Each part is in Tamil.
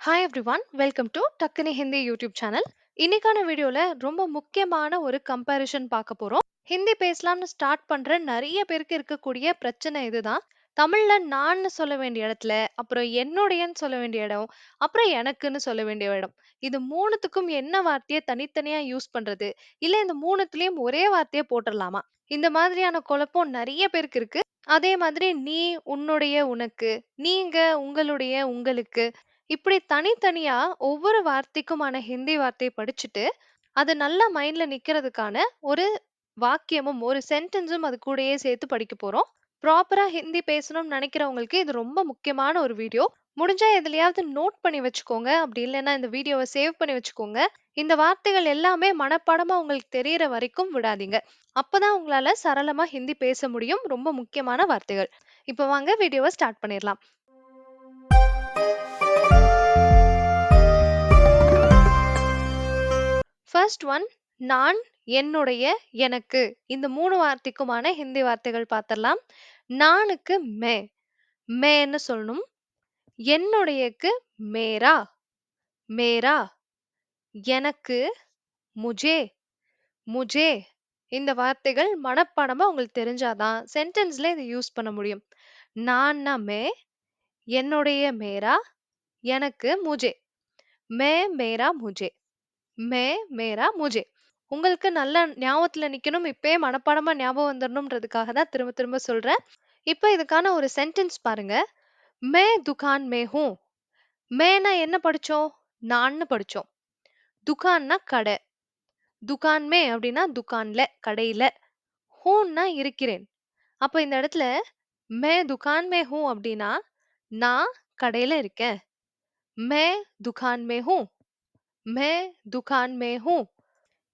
Hi every one welcome to டக்குனி Hindi YouTube channel இன்னைக்கான வீடியோல ரொம்ப முக்கியமான ஒரு கம்பேரிஷன் பார்க்க போறோம். ஹிந்தி பேசலாம்னு ஸ்டார்ட் பண்ற நிறைய பேருக்கு இருக்கக்கூடிய பிரச்சனை இதுதான். தமிழ்ல நான்னு சொல்ல வேண்டிய இடத்துல அப்புறம் என்னுடையன்னு சொல்ல வேண்டிய இடம் அப்புறம் எனக்குன்னு சொல்ல வேண்டிய இடம். இது மூணுத்துக்கும் என்ன வார்த்தையை தனித்தனியா யூஸ் பண்றது? இல்ல இந்த மூணுத்துலயும் ஒரே வார்த்தையை போட்டுடலாமா இந்த மாதிரியான குழப்பம் நிறைய பேருக்கு இருக்கு. அதே மாதிரி நீ உன்னுடைய உனக்கு நீங்க உங்களுடைய உங்களுக்கு இப்படி தனித்தனியா ஒவ்வொரு வார்த்தைக்குமான ஹிந்தி வார்த்தையை படிச்சுட்டு அது நல்லா மைண்ட்ல நிக்கிறதுக்கான ஒரு வாக்கியமும் ஒரு சென்டென்ஸும் அது கூடயே சேர்த்து படிக்க போறோம். ப்ராப்பரா ஹிந்தி பேசணும்னு நினைக்கிறவங்களுக்கு இது ரொம்ப முக்கியமான ஒரு வீடியோ. முடிஞ்சா எதுலயாவது நோட் பண்ணி வச்சுக்கோங்க. அப்படி இல்லைன்னா இந்த வீடியோவை சேவ் பண்ணி வச்சுக்கோங்க. இந்த வார்த்தைகள் எல்லாமே மனப்பாடமா உங்களுக்கு தெரியற வரைக்கும் விடாதீங்க. அப்பதான் உங்களால சரளமா ஹிந்தி பேச முடியும். ரொம்ப முக்கியமான வார்த்தைகள். இப்போ வாங்க வீடியோவை ஸ்டார்ட் பண்ணிடலாம். ஃபர்ஸ்ட் ஒன் நான் என்னுடைய எனக்கு. இந்த மூணு வார்த்தைக்குமான ஹிந்தி வார்த்தைகள் பார்த்துடலாம். நானுக்கு மே. மேன்னு சொல்லணும். என்னுடையக்கு மேரா. மேரா. எனக்கு முஜே. முஜே. இந்த வார்த்தைகள் மனப்பாடமா உங்களுக்கு தெரிஞ்சாதான் சென்டென்ஸ்ல இதை யூஸ் பண்ண முடியும். நான்னா மே. என்னுடைய மேரா. எனக்கு முஜே. மே மேரா முஜே. மே மேரா முஜே. உங்களுக்கு நல்ல ஞாபகத்துல நிக்கணும். இப்பயே மனப்பாடமா ஞாபகம் வந்துடணும்ன்றதுக்காக தான் திரும்ப திரும்ப சொல்றேன். இப்போ இதுக்கான ஒரு சென்டென்ஸ் பாருங்க. மே துகான் மே ஹூ. மேனா என்ன படிச்சோம்? நான்னு படிச்சோம். துகான்னா கடை. துகான் மே அப்படின்னா துகான்ல கடையில. ஹூன்னா இருக்கிறேன். அப்போ இந்த இடத்துல மே துகான் மே ஹூ அப்படின்னா நான் கடையில இருக்கேன். மே துகான் மே ஹூ. மே துகான் மே ஹூ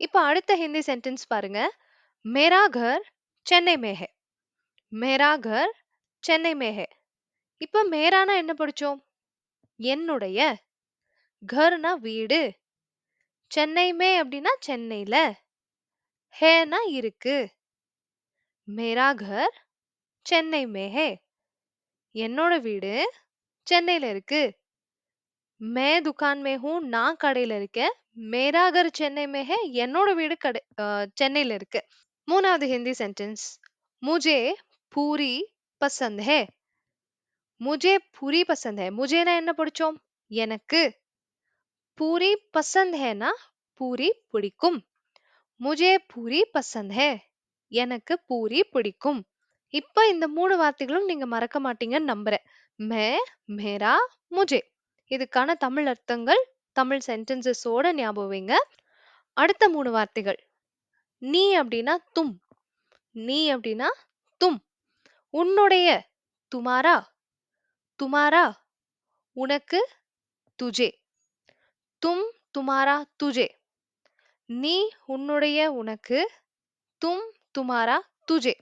இப்போ அடுத்த ஹிந்தி சென்டென்ஸ் பாருங்க மேரா கர் சென்னை மே ஹே மேரா கர் சென்னை மே ஹே இப்போ மேரானா என்ன படிச்சோம் என்னுடைய கர்னா வீடு சென்னை மே அப்படின்னா சென்னையில ஹேனா இருக்கு। மேரா கர் சென்னை மே ஹே என்னோட வீடு சென்னையில இருக்கு। மே துக்கான் மே ஹூ நான் கடையில இருக்கேன் மேரா கர் சென்னை மே ஹே என்னோட வீடு கடை அஹ், சென்னையில இருக்கு மூணாவது ஹிந்தி சென்டென்ஸ் முஜே பூரி பசந்த் ஹே முஜே பூரி பசந்த் ஹே முஜேனா என்ன படிச்சோம் எனக்கு பூரி பசந்த் ஹேனா பூரி பிடிக்கும் முஜே பூரி பசந்த் ஹே எனக்கு பூரி பிடிக்கும் இப்ப இந்த மூணு வார்த்தைகளும் நீங்க மறக்க மாட்டீங்கன்னு நம்புறேன்। மே மேரா முஜே இதுக்கான தமிழ் அர்த்தங்கள் தமிழ் சென்டென்சஸோட ஞாபகம் வைங்க. அடுத்த மூணு வார்த்தைகள். நீ அப்படின்னா தும். நீ அப்படின்னா தும். உன்னுடைய துமாரா? துமாரா? உனக்கு துஜே. தும் துமாரா துஜே. நீ உன்னுடைய உனக்கு தும் துமாரா துஜே.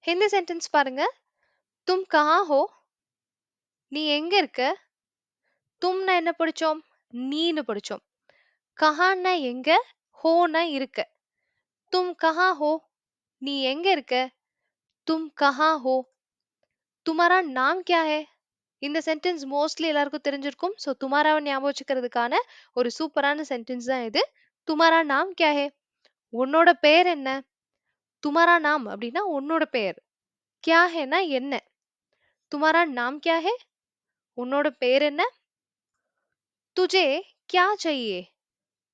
ஹிந்தி சென்டென்ஸ் பாருங்க. தும் கஹா ஹோ? நீ எங்க இருக்க? தும்னா என்ன படிச்சோம்? நீன்னு படிச்சோம். கஹான்னா எங்க? ஹோனா இருக்க. தும் கஹா ஹோ நீ எங்க இருக்க? தும் கஹா ஹோ. துமாரா நாம் கியா ஹே? இந்த சென்டென்ஸ் மோஸ்ட்லி எல்லாருக்கும் தெரிஞ்சிருக்கும். ஸோ துமாராவை ஞாபகம் வச்சுக்கிறதுக்கான ஒரு சூப்பரான சென்டென்ஸ் தான் இது. துமாரா நாம் கியா ஹே? உன்னோட பெயர் என்ன? துமாரா நாம் அப்படின்னா உன்னோட பெயர் கியா ஹேனா என்ன? துமாரா நாம் கியா ஹே? உன்னோட பெயர் என்ன? துஜே கியா செய்யே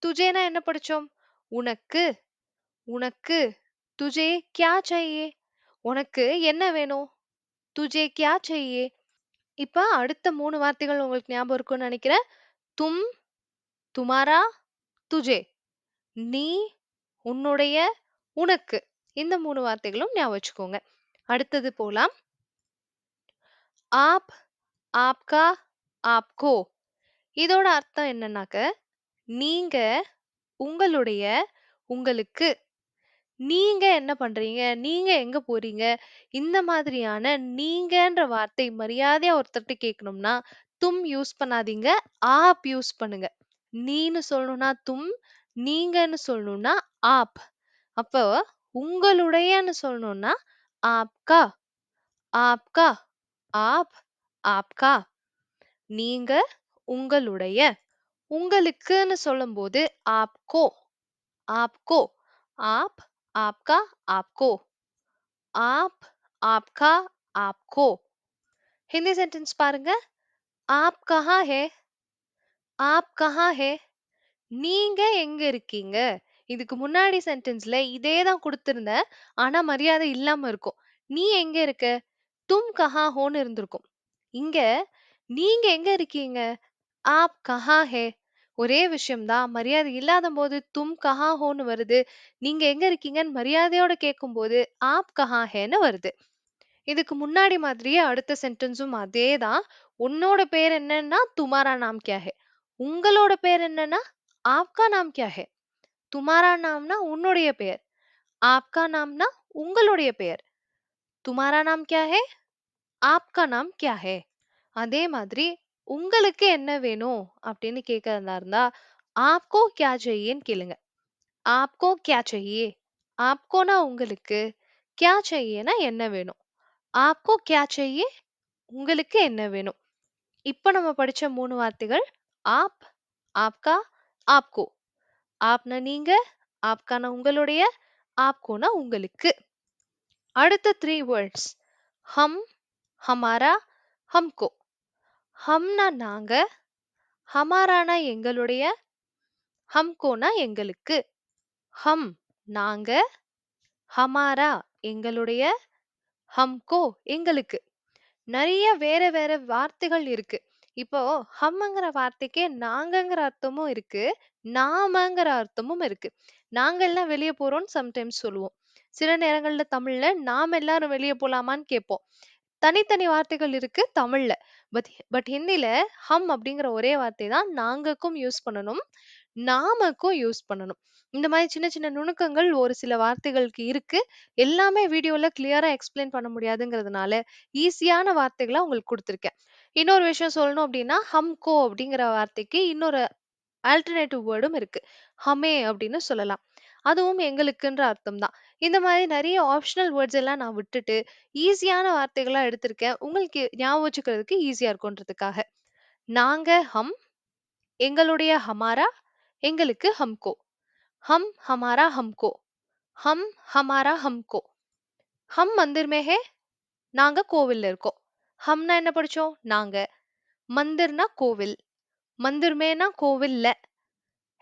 துஜேனா என்ன படிச்சோம்? உனக்கு. உனக்கு. துஜே கியா செய்யே உனக்கு என்ன வேணும்? துஜே கியா செய்யே இப்ப அடுத்த மூணு வார்த்தைகள் உங்களுக்கு ஞாபகம் இருக்கும்னு நினைக்கிறேன். தும் துமாரா துஜே. நீ உன்னுடைய உனக்கு. இந்த மூணு வார்த்தைகளும் ஞாபகம் வச்சுக்கோங்க. அடுத்தது போலாம். ஆப் ஆப்கா ஆப்கோ. இதோட அர்த்தம் என்னன்னாக்க நீங்க உங்களுடைய உங்களுக்கு. நீங்க என்ன பண்றீங்க? நீங்க எங்க போறீங்க? இந்த மாதிரியான நீங்கன்ற வார்த்தை மரியாதையா ஒருத்தர்ட்ட கேட்கணும்னா தும் யூஸ் பண்ணாதீங்க ஆப் யூஸ் பண்ணுங்க. நீன்னு சொல்லணும்னா தும் நீங்கன்னு சொல்லணும்னா ஆப். அப்போ உங்களுடையன்னு சொல்லணும்னா ஆப்கா. ஆப்கா. ஆப் ஆப்கா. நீங்க உங்களுடைய உங்களுக்குன்னு சொல்லும்போது ஆப்கோ ஆப்கோ ஆப் ஆப்கா ஆப்கோ ஆப் ஆப்கா ஆப்கோ हिंदी सेंटेंस பாருங்க आप कहाँ है आप कहाँ है நீங்க எங்க இருக்கீங்க இதுக்கு முன்னாடி சென்டென்ஸ்ல இதே தான் கொடுத்திருந்தேன் ஆனா மரியாதை இல்லாம இருக்கும் நீ எங்க இருக்க தும் கஹா ஹோன்னு இருந்திருக்கும் இங்க நீங்க எங்க இருக்கீங்க ஆப் கஹா ஹே. ஒரே விஷயம்தான் மரியாதை இல்லாத போது தும் கஹா ஹோன்னு வருது. நீங்க எங்க இருக்கீங்கன்னு மரியாதையோட கேட்கும்போது ஆப் கஹா ஹேன்னு வருது. இதுக்கு முன்னாடி மாதிரியே அடுத்த சென்டென்ஸும் அதேதான் உன்னோட பேர் என்னன்னா துமாரா நாம் கியா உங்களோட பேர் என்னன்னா ஆப்கா நாம் கியாஹே துமாரா நாம்னா உன்னுடைய பெயர் ஆப்கா நாம்னா உங்களுடைய பெயர் துமாரா நாம் கியா ஹே? ஆப்கா நாம் கியா ஹே? அதே மாதிரி உங்களுக்கு என்ன வேணும்? அப்படின்னு கேட்கறதா இருந்தா ஆப்கோ கே செய்யேன்னு கேளுங்க. ஆப்கோ கே செய்யே? ஆப்கோனா உங்களுக்கு கே செய்யேனா என்ன வேணும்? ஆப்கோ கே செய்யே? உங்களுக்கு என்ன வேணும்? இப்ப நம்ம படிச்ச மூணு வார்த்தைகள் ஆப் ஆப்கா ஆப்கோ. ஆப்னா நீங்க ஆப்கானா உங்களுடைய ஆப்கோனா உங்களுக்கு. அடுத்த த்ரீ வேர்ட்ஸ் ஹம் ஹமாரா ஹம்கோ. ஹம்னா நாங்க ஹமாரானா எங்களுடைய ஹம்கோனா எங்களுக்கு. ஹம் நாங்க ஹமாரா எங்களுடைய ஹம்கோ எங்களுக்கு. நிறைய வேற வேற வார்த்தைகள் இருக்கு. இப்போ ஹம்ங்கிற வார்த்தைக்கே நாங்கங்கிற அர்த்தமும் இருக்கு நாமங்கிற அர்த்தமும் இருக்கு. நாங்க எல்லாம் வெளியே போறோம்னு சம்டைம்ஸ் சொல்லுவோம். சில நேரங்கள்ல தமிழ்ல நாம் எல்லாரும் வெளியே போலாமான்னு கேட்போம். தனித்தனி வார்த்தைகள் இருக்கு தமிழ்ல. பட் பட் ஹிந்தியில ஹம் அப்படிங்கிற ஒரே வார்த்தை தான் நாங்கக்கும் யூஸ் பண்ணணும் நாமக்கும் யூஸ் பண்ணணும். இந்த மாதிரி சின்ன சின்ன நுணுக்கங்கள் ஒரு சில வார்த்தைகளுக்கு இருக்கு. எல்லாமே வீடியோல கிளியரா எக்ஸ்பிளைன் பண்ண முடியாதுங்கிறதுனால ஈஸியான வார்த்தைகளை உங்களுக்கு கொடுத்துருக்கேன். இன்னொரு விஷயம் சொல்லணும் அப்படின்னா ஹம்கோ அப்படிங்கிற வார்த்தைக்கு இன்னொரு ஆல்டர்னேட்டிவ் வேர்டும் இருக்கு. ஹமே அப்படின்னு சொல்லலாம். அதுவும் எங்களுக்குன்ற அர்த்தம் தான். இந்த மாதிரி நிறைய ஆப்ஷனல் வேர்ட்ஸ் எல்லாம் நான் விட்டுட்டு ஈஸியான வார்த்தைகளா எடுத்திருக்கேன். உங்களுக்கு ஞாபகம் வச்சுக்கிறதுக்கு ஈஸியா இருக்கும்ன்றதுக்காக. நாங்க ஹம் எங்களுடைய ஹமாரா எங்களுக்கு ஹம்கோ ஹம் ஹமாரா ஹம்கோ ஹம் ஹமாரா ஹம்கோ ஹம் மந்திர் மே ஹே நாங்க கோவில்ல இருக்கோம். ஹம்னா என்ன படிச்சோம்? நாங்க. மந்திர்னா கோவில். மந்திர் மேனா கோவில்ல.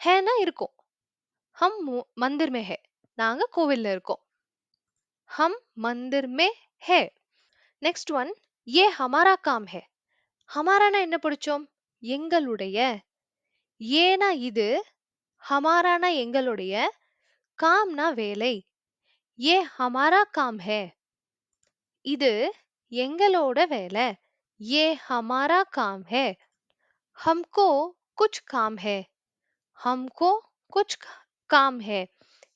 ஹேனா இருக்கும். ஹம் மு- மந்திர் மே ஹே நாங்க கோவில்ல இருக்கோம் हम मंदिर में है நெக்ஸ்ட் ஒன் ஏ ஹமாரா காம் ஹே ஹமாரானா என்ன படிச்சோம் எங்களுடைய ஏனா இது ஹமாரானா எங்களுடைய காம்னா வேலை ஏ ஹமாரா காம் ஹே இது எங்களோட வேலை ஏ ஹமாரா காம் ஹே हमको कुछ काम है हमको कुछ काम है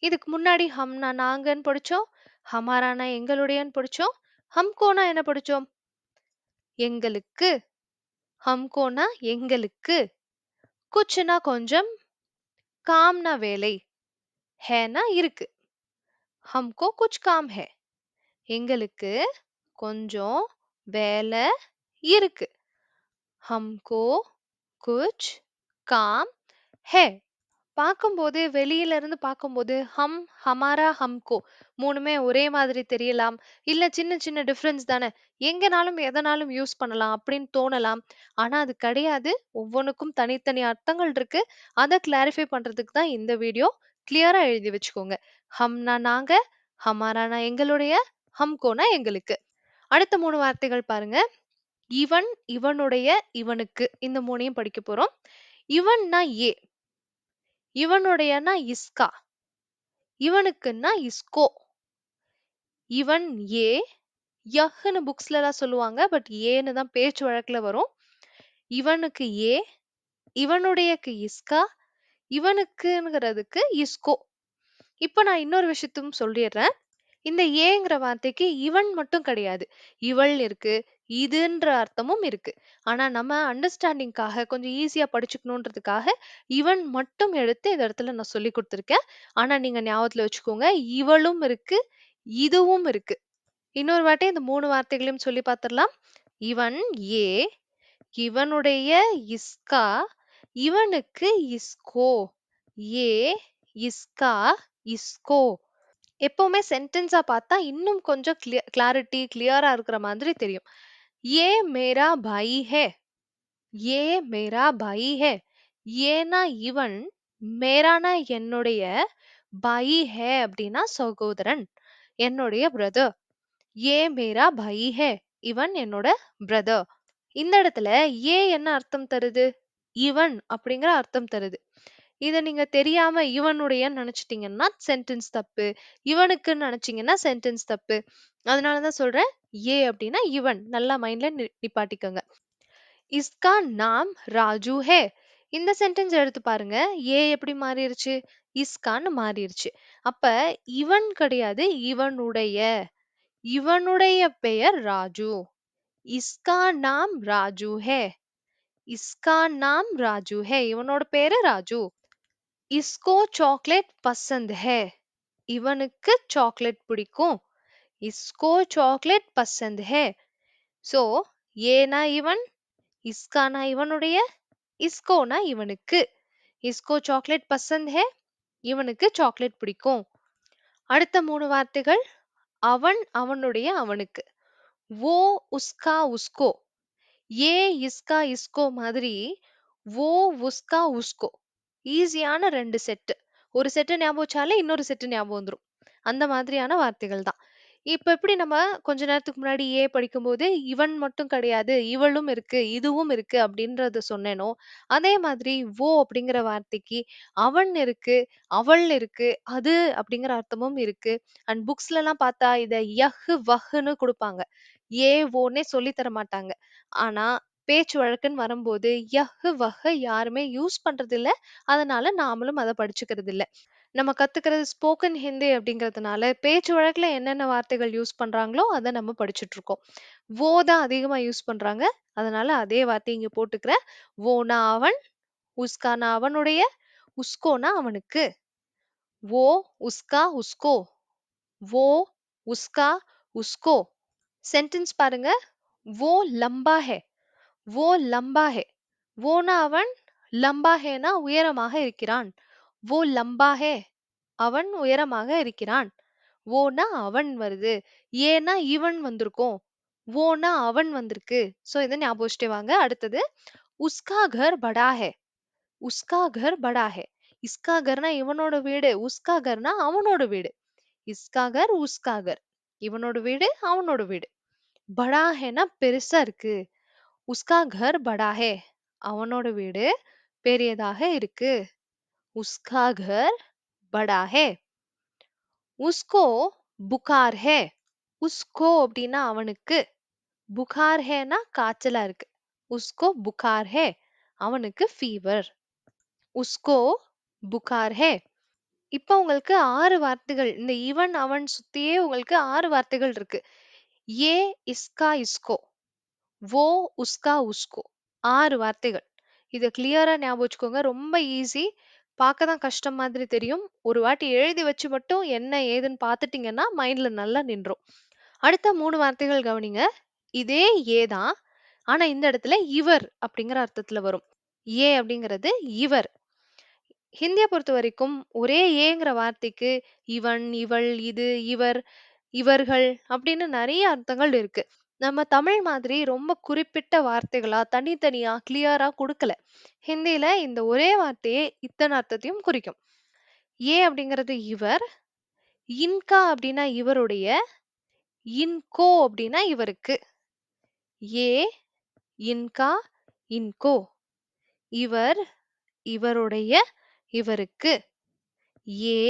இதுக்கு முன்னாடி ஹம்னா நாங்கன்னு படிச்சோம் ஹமாரானா எங்களுடையன்னு படிச்சோம் ஹம்கோனா என்ன படிச்சோம்? எங்களுக்கு. ஹம்கோனா எங்களுக்கு. குச்சுனா கொஞ்சம் காம்னா வேலை. ஹேனா இருக்கு. ஹம்கோ குச் காம் ஹே. எங்களுக்கு கொஞ்சம் வேலை இருக்கு. ஹம்கோ குச் காம் ஹே. பார்க்கும்போது வெளியில இருந்து பார்க்கும்போது ஹம் ஹமாரா ஹம்கோ மூணுமே ஒரே மாதிரி தெரியலாம். இல்ல சின்ன சின்ன டிஃபரன்ஸ் தானே. எங்கனாலும் எதனாலும் யூஸ் பண்ணலாம் அப்படின்னு தோணலாம். ஆனா அது கிடையாது. ஒவ்வொன்றுக்கும் தனித்தனி அர்த்தங்கள் இருக்கு. அதை கிளாரிஃபை பண்றதுக்கு தான் இந்த வீடியோ கிளியரா எழுதி வச்சுக்கோங்க. ஹம்னா நாங்க ஹமாரானா எங்களுடைய ஹம்கோனா எங்களுக்கு. அடுத்த மூணு வார்த்தைகள் பாருங்க. இவன் இவனுடைய இவனுக்கு. இந்த மூணையும் படிக்க போறோம். இவன்னா ஏ. இவனுடையனா இஸ்கா? இவனுக்குன்னா இஸ்கோ. இவன் ஏ யஹ்னு புக்ஸ்ல எல்லாம் சொல்லுவாங்க பட் ஏன்னு தான் பேச்சு வழக்குல வரும். இவனுக்கு ஏ இவனுடையக்கு இஸ்கா இவனுக்குங்கிறதுக்கு இஸ்கோ. இப்போ நான் இன்னொரு விஷயத்தும் சொல்லிடுறேன். இந்த ஏங்கிற வார்த்தைக்கு இவன் மட்டும் கிடையாது. இவள் இருக்கு இதுன்ற அர்த்தமும் இருக்கு. ஆனா நம்ம அண்டர்ஸ்டாண்டிங்காக கொஞ்சம் ஈஸியா படிச்சுக்கணுன்றதுக்காக இவன் மட்டும் எடுத்து இந்த இடத்துல நான் சொல்லி கொடுத்துருக்கேன். ஆனா நீங்க ஞாபகத்துல வச்சுக்கோங்க இவளும் இருக்கு இதுவும் இருக்கு. இன்னொரு வாட்டி இந்த மூணு வார்த்தைகளையும் சொல்லி பார்த்துடலாம். இவன் ஏ இவனுடைய இஸ்கா இவனுக்கு இஸ்கோ ஏ இஸ்கா இஸ்கோ. எப்பவுமே சென்டென்ஸா பார்த்தா இன்னும் கொஞ்சம் கிளாரிட்டி கிளியரா இருக்கிற மாதிரி தெரியும். ஏ மேரா பாயி ஹே ஏ மேரா பாயி ஹே ஏனா இவன் மேரானா என்னுடைய பாயி ஹே அப்படின்னா சகோதரன் என்னுடைய பிரதர் ஏ மேரா பாயி ஹே இவன் என்னோட பிரதர் இந்த இடத்துல ஏ என்ன அர்த்தம் தருது? இவன் அப்படிங்கிற அர்த்தம் தருது. இதை நீங்க தெரியாம இவனுடைய நினைச்சிட்டீங்கன்னா சென்டென்ஸ் தப்பு. இவனுக்குன்னு நினைச்சீங்கன்னா சென்டென்ஸ் தப்பு. அதனாலதான் சொல்றேன் ஏ அப்படின்னா இவன். நல்லா மைண்ட்ல நிப்பாட்டிக்கோங்க. இஸ்கா நாம் ராஜு ஹே. இந்த சென்டென்ஸ் எடுத்து பாருங்க. ஏ எப்படி மாறிடுச்சு இஸ்கான்னு மாறிடுச்சு அப்ப இவன் கிடையாது இவனுடைய. இவனுடைய பெயர் ராஜு. இஸ்கா நாம் ராஜு ஹே. இஸ்கா நாம் ராஜு ஹே. இவனோட பேரு ராஜு. இஸ்கோ சாக்லேட் பசந்த் ஹே. இவனுக்கு சாக்லேட் பிடிக்கும். இஸ்கோ சாக்லேட் பசந்த் ஹே. ஸோ ஏனா இவன் இஸ்கானா இவனுடைய இஸ்கோனா இவனுக்கு. இஸ்கோ சாக்லேட் பசந்த் ஹே இவனுக்கு சாக்லேட் பிடிக்கும். அடுத்த மூணு வார்த்தைகள் அவன் அவனுடைய அவனுக்கு. ஓ உஸ்கா உஸ்கோ. ஏ இஸ்கா இஸ்கோ மாதிரி ஓ உஸ்கா உஸ்கோ. ஈஸியான ரெண்டு செட்டு ஒரு செட்டு ஞாபகம் வச்சாலே இன்னொரு செட்டு ஞாபகம் வந்துரும். அந்த மாதிரியான வார்த்தைகள் தான். இப்ப எப்படி நம்ம கொஞ்ச நேரத்துக்கு முன்னாடி ஏ படிக்கும்போது இவன் மட்டும் கிடையாது இவளும் இருக்கு இதுவும் இருக்கு அப்படின்றத சொன்னேனோ அதே மாதிரி ஓ அப்படிங்கிற வார்த்தைக்கு அவன் இருக்கு அவள் இருக்கு அது அப்படிங்கிற அர்த்தமும் இருக்கு. அண்ட் புக்ஸ்ல எல்லாம் பார்த்தா இத யஹ் வஹ்னு கொடுப்பாங்க. ஏ ஓன்னே சொல்லி தர மாட்டாங்க. ஆனா பேச்சு வழக்குன்னு வரும்போது யஹ் வஹ் யாருமே யூஸ் பண்றது இல்ல அதனால நாமளும் அதை படிச்சுக்கிறது இல்ல நம்ம கத்துக்கிறது ஸ்போக்கன் ஹிந்தி அப்படிங்கிறதுனால பேச்சு வழக்குல என்னென்ன வார்த்தைகள் யூஸ் பண்றாங்களோ அதை நம்ம படிச்சுட்டு இருக்கோம் ஓ தான் அதிகமா யூஸ் பண்றாங்க அதனால அதே வார்த்தை இங்க போட்டுக்கிறேன் ஓனா அவன் உஸ்கானா அவனுடைய உஸ்கோனா அவனுக்கு ஓ உஸ்கா உஸ்கோ वो उसका उसको சென்டென்ஸ் பாருங்க वो लंबा है ஓ லம்பாஹே ஓனா அவன் லம்பாஹேனா உயரமாக இருக்கிறான். ஓ லம்பாஹே அவன் உயரமாக இருக்கிறான். ஓனா அவன் வருது ஏனா இவன் வந்திருக்கும். ஓனா அவன் வந்திருக்கு. சோ இதை ஞாபகம் வாங்க. அடுத்தது உஸ்கா கர் படா ஹே உஸ்கா கர் படா ஹே. இஸ்கா கர்னா இவனோட வீடு உஸ்கா கர்னா அவனோட வீடு. இஸ்கா கர் உஸ்கா கர். இவனோட வீடு அவனோட வீடு. படா ஹேனா பெருசா இருக்கு. உஸ்கா கர் படா ஹே அவனோட வீடு பெரியதாக இருக்கு. உஸ்கா கர் படா ஹே. உஸ்கோ புகார் ஹே. உஸ்கோ அப்படின்னா அவனுக்கு. புகார் ஹேனா காய்ச்சலா இருக்கு. உஸ்கோ புகார் ஹே அவனுக்கு ஃபீவர் உஸ்கோ புகார் ஹே. இப்போ உங்களுக்கு ஆறு வார்த்தைகள் இந்த இவன் அவன் சுத்தியே உங்களுக்கு ஆறு வார்த்தைகள் இருக்கு. ஏ இஸ்கா இஸ்கோ. ஓ உஸ்கா உஸ்கோ. ஆறு வார்த்தைகள். இதை கிளியரா ஞாபகம் வச்சுக்கோங்க. ரொம்ப ஈஸி பார்க்க தான் கஷ்டம் மாதிரி தெரியும். ஒரு வாட்டி எழுதி வச்சு மட்டும் என்ன ஏதுன்னு பார்த்துட்டீங்கன்னா மைண்ட்ல நல்லா நின்றோம். அடுத்த மூணு வார்த்தைகள் கவனிங்க. இதே ஏ தான். ஆனா இந்த இடத்துல இவர் அப்படிங்கிற அர்த்தத்துல வரும். ஏ அப்படிங்கிறது இவர். ஹிந்தியை பொறுத்த வரைக்கும் ஒரே ஏங்கிற வார்த்தைக்கு இவன் இவள் இது இவர் இவர்கள் அப்படின்னு நிறைய அர்த்தங்கள் இருக்கு. நம்ம தமிழ் மாதிரி ரொம்ப குறிப்பிட்ட வார்த்தைகளா தனித்தனியா கிளியரா கொடுக்கல. ஹிந்தியில இந்த ஒரே வார்த்தையே இத்தனை அர்த்தத்தையும் குறிக்கும். ஏ அப்படிங்கிறது இவர் இன்கா அப்படின்னா இவருடைய இன்கோ அப்படின்னா இவருக்கு. ஏ இன்கா இன்கோ. இவர் இவருடைய இவருக்கு. ஏ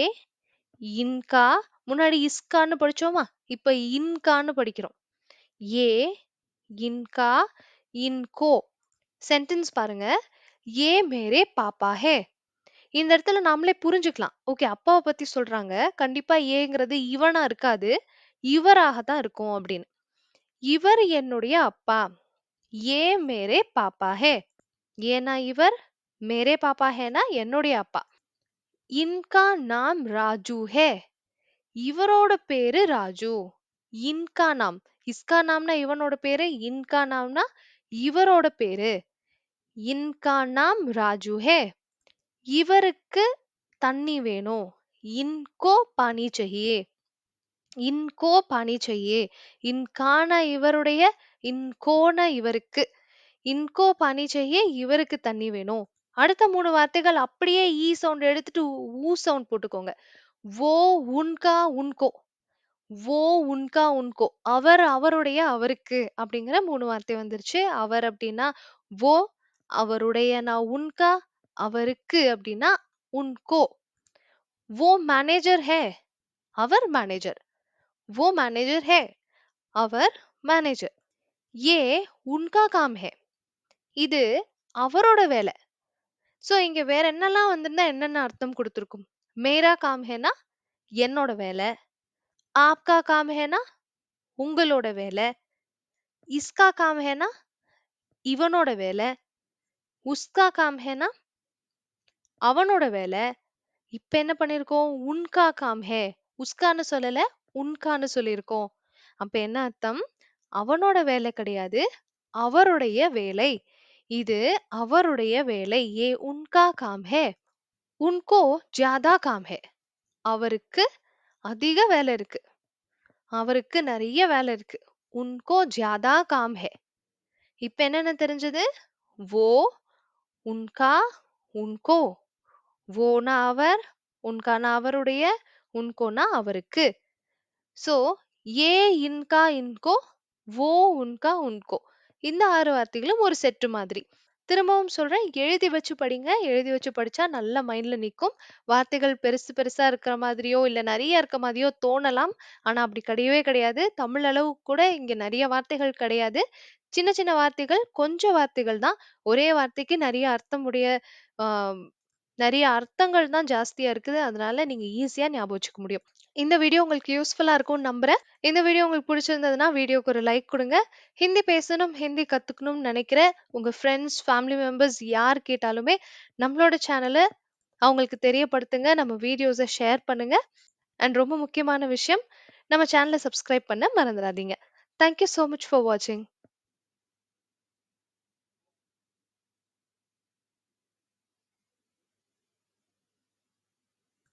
இன்கா முன்னாடி இஸ்கான்னு படிச்சோமா? இப்ப இன்கான்னு படிக்கிறோம். ஏ இன்கா இன்கோ சென்டென்ஸ் பாருங்க. ஏ மேரே பாப்பா ஹே. இந்த இடத்துல நாமளே புரிஞ்சுக்கலாம். ஓகே அப்பாவை பத்தி சொல்றாங்க. கண்டிப்பா ஏங்கிறது இவனா இருக்காது. இவராக தான் இருக்கும் அப்படின்னு. இவர் என்னுடைய அப்பா. ஏ மேரே பாப்பா ஹே. ஏனா இவர்? மேரே பாப்பா ஹேனா? என்னுடைய அப்பா. இன்கா நாம் ராஜு ஹே. இவரோட பேரு ராஜு. இன்கா நாம். இஸ்கா நாம்னா இவனோட பேரு இன்கா நாம்னா இவரோட பேரு. இன்கா நாம் ராஜு ஹே. இவருக்கு தண்ணி வேணும் இன்கோ பானி செய்யே. இன்கோ பானி செய்யே. இன்கான இவருடைய இன்கோன இவருக்கு. இன்கோ பானி செய்யே இவருக்கு தண்ணி வேணும் அடுத்த மூணு வார்த்தைகள் அப்படியே ஈ சவுண்ட் எடுத்துட்டு ஊ சவுண்ட் போட்டுக்கோங்க. ஓ உன்கா உன்கோ. वो उनका उनको அவர் அவருடைய அவருக்கு அப்படிங்கிற மூணு வார்த்தை வந்துருச்சு அவர் அப்படின்னா वो அவருடைய நான் உன்கா அவருக்கு அப்படின்னா உன்கோ वो मैनेजर है அவர் மேனேஜர் वो मैनेजर है அவர் மேனேஜர் ये उनका काम है இது அவரோட வேலை சோ இங்க வேற என்னெல்லாம் வந்திருந்தா என்னென்ன அர்த்தம் கொடுத்திருக்கும் மேரா காம் ஹேனா என்னோட வேலை ஆப்கா காம் ஹேனா? உங்களோட வேலை. இஸ்கா காம் ஹேனா? இவனோட வேலை. உஸ்கா காம் ஹேனா? அவனோட வேலை. இப்ப என்ன பண்ணிருக்கோம்? உன்கா காம் ஹே. உஸ்கான்னு சொல்லல உன்கான்னு சொல்லியிருக்கோம் அப்ப என்ன அர்த்தம்? அவனோட வேலை கிடையாது அவருடைய வேலை. இது அவருடைய வேலை. ஏ உன்கா காம் ஹே. உன்கோ ஜியாதா காம் ஹே. அவருக்கு அதிக வேலை இருக்கு. அவருக்கு நிறைய வேலை இருக்கு. உன்கோ ஜியாதா காம் ஹே. இப்ப என்னென்ன தெரிஞ்சது? वो உன்கா உன்கோ ஓனா அவர் உன்கானா அவருடைய உன்கோனா அவருக்கு. சோ ஏ இன்கா இன்கோ ஓ உன்கா உன்கோ இந்த ஆறு வார்த்தைகளும் ஒரு செட்டு மாதிரி. திரும்பவும் சொல்றேன் எழுதி வச்சு படிங்க. எழுதி வச்சு படிச்சா நல்ல மைண்ட்ல நிக்கும். வார்த்தைகள் பெருசு பெருசா இருக்கிற மாதிரியோ இல்ல நிறைய இருக்க மாதிரியோ தோணலாம். ஆனா அப்படி கிடையவே கிடையாது. தமிழ் அளவு கூட இங்க நிறைய வார்த்தைகள் கிடையாது. சின்ன சின்ன வார்த்தைகள் கொஞ்சம் வார்த்தைகள் தான். ஒரே வார்த்தைக்கு நிறைய அர்த்தம் உடைய ஆஹ் நிறைய அர்த்தங்கள் தான் ஜாஸ்தியா இருக்குது. அதனால நீங்க ஈஸியா ஞாபகம் வச்சுக்க முடியும். இந்த வீடியோ உங்களுக்கு யூஸ்ஃபுல்லாக இருக்கும்னு நம்புறேன். இந்த வீடியோ உங்களுக்கு பிடிச்சிருந்ததுன்னா வீடியோக்கு ஒரு லைக் கொடுங்க. ஹிந்தி பேசணும் ஹிந்தி கற்றுக்கணும்னு நினைக்கிற உங்க ஃப்ரெண்ட்ஸ் ஃபேமிலி மெம்பர்ஸ் யார் கேட்டாலுமே நம்மளோட சேனலை அவங்களுக்கு தெரியப்படுத்துங்க. நம்ம வீடியோஸை ஷேர் பண்ணுங்க. அண்ட் ரொம்ப முக்கியமான விஷயம் நம்ம சேனலை சப்ஸ்கிரைப் பண்ண மறந்துடாதீங்க தேங்க்யூ ஸோ மச் ஃபார் வாட்சிங்